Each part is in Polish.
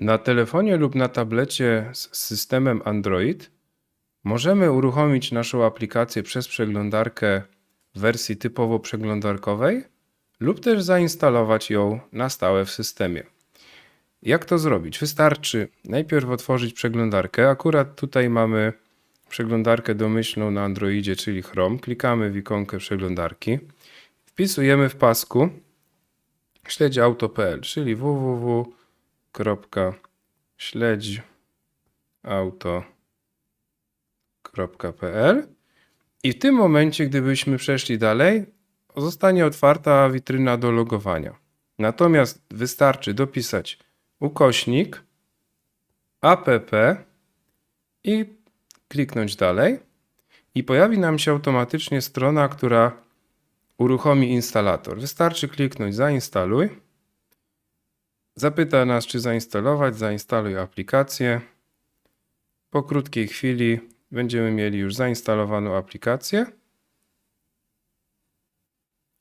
Na telefonie lub na tablecie z systemem Android możemy uruchomić naszą aplikację przez przeglądarkę w wersji typowo przeglądarkowej lub też zainstalować ją na stałe w systemie. Jak to zrobić? Wystarczy najpierw otworzyć przeglądarkę. Akurat tutaj mamy przeglądarkę domyślną na Androidzie, czyli Chrome. Klikamy w ikonkę przeglądarki. Wpisujemy w pasku śledziauto.pl, czyli www.śledziauto.pl i w tym momencie, gdybyśmy przeszli dalej, zostanie otwarta witryna do logowania. Natomiast wystarczy dopisać ukośnik app i kliknąć dalej i pojawi nam się automatycznie strona, która uruchomi instalator. Wystarczy kliknąć zainstaluj. Zapyta nas, czy zainstalować. Zainstaluj aplikację. Po krótkiej chwili będziemy mieli już zainstalowaną aplikację.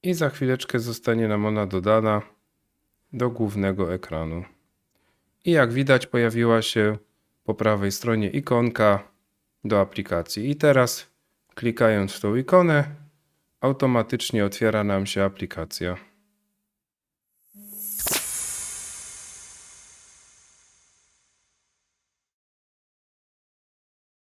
I za chwileczkę zostanie nam ona dodana do głównego ekranu. I jak widać, pojawiła się po prawej stronie ikonka do aplikacji. I teraz klikając w tą ikonę, automatycznie otwiera nam się aplikacja.